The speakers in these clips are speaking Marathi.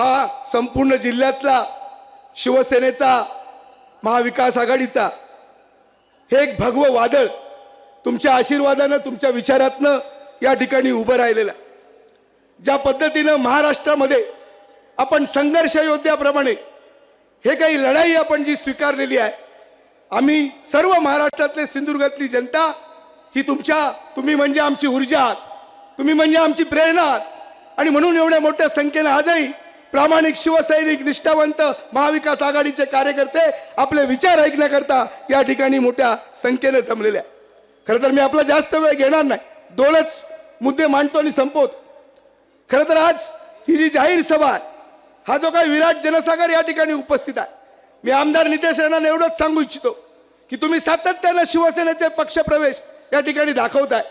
हा संपूर्ण जिल्ह्यातला शिवसेनेचा महाविकास आघाडीचा हे एक भगवं वादळ तुमच्या आशीर्वादानं तुमच्या विचारातनं या ठिकाणी उभं राहिलेलं ज्या पद्धतीनं महाराष्ट्रामध्ये आपण संघर्ष योद्ध्याप्रमाणे हे काही लढाई आपण जी स्वीकारलेली आहे आम्ही सर्व महाराष्ट्रातले सिंधुदुर्गातली जनता ही तुमच्या तुम्ही म्हणजे आमची ऊर्जा आहात. तुम्ही म्हणजे आमची प्रेरणा आहात. आणि म्हणून एवढ्या मोठ्या संख्येनं आजही प्रामाणिक शिवसैनिक निष्ठावंत महाविकास आघाडीचे कार्यकर्ते आपले विचार ऐकण्याकरता या ठिकाणी मोठ्या संख्येने जमलेले आहे खरं तर मी आपला जास्त वेळ घेणार नाही. दोनच मुद्दे मांडतो आणि संपवतो. खरं तर आज ही जी जाहीर सभा आहे हा जो काही विराट जनसागर या ठिकाणी उपस्थित आहे मी आमदार नितेश राणांना एवढंच सांगू इच्छितो की तुम्ही सातत्यानं शिवसेनेचे पक्षप्रवेश या ठिकाणी दाखवताय.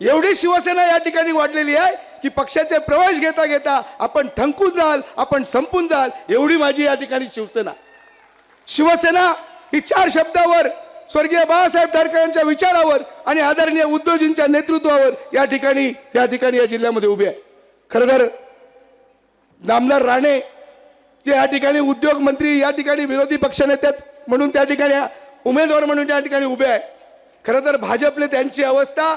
एवढी शिवसेना या ठिकाणी वाढलेली आहे की पक्षाचे प्रवेश घेता घेता आपण थंकून जाल आपण संपून जाल एवढी माझी या ठिकाणी शिवसेना. शिवसेना ही चार शब्दावर स्वर्गीय बाळासाहेब ठाकरे यांच्या विचारावर आणि आदरणीय उद्धवजींच्या नेतृत्वावर या ठिकाणी या ठिकाणी या जिल्ह्यामध्ये उभी आहे. खरं तर नामदार राणे जे या ठिकाणी उद्योग मंत्री या ठिकाणी विरोधी पक्षनेत्याच म्हणून त्या ठिकाणी उमेदवार म्हणून त्या ठिकाणी उभे आहे. खरं तर भाजपने त्यांची अवस्था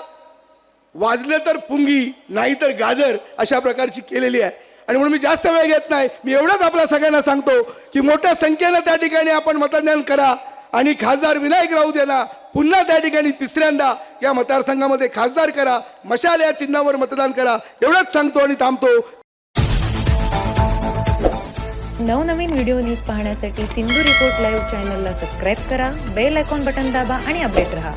वाजले तर पुंगी नाही तर गाजर अशा प्रकारची केलेली आहे. आणि म्हणून मी जास्त वेळ घेत नाही. मी एवढंच आपल्या सगळ्यांना सांगतो की मोठ्या संख्येनं त्या ठिकाणी आपण मतदान करा आणि खासदार विनायक राऊत यांना पुन्हा त्या ठिकाणी तिसऱ्यांदा या मतदारसंघामध्ये खासदार करा मशाल या चिन्हावर मतदान करा एवढंच सांगतो आणि थांबतो. नवनवीन व्हिडिओ न्यूज पाहण्यासाठी सिंधू रिपोर्ट लाईव्ह चॅनलला सबस्क्राईब करा बेल आयकॉन बटन दाबा आणि अपडेट रहा.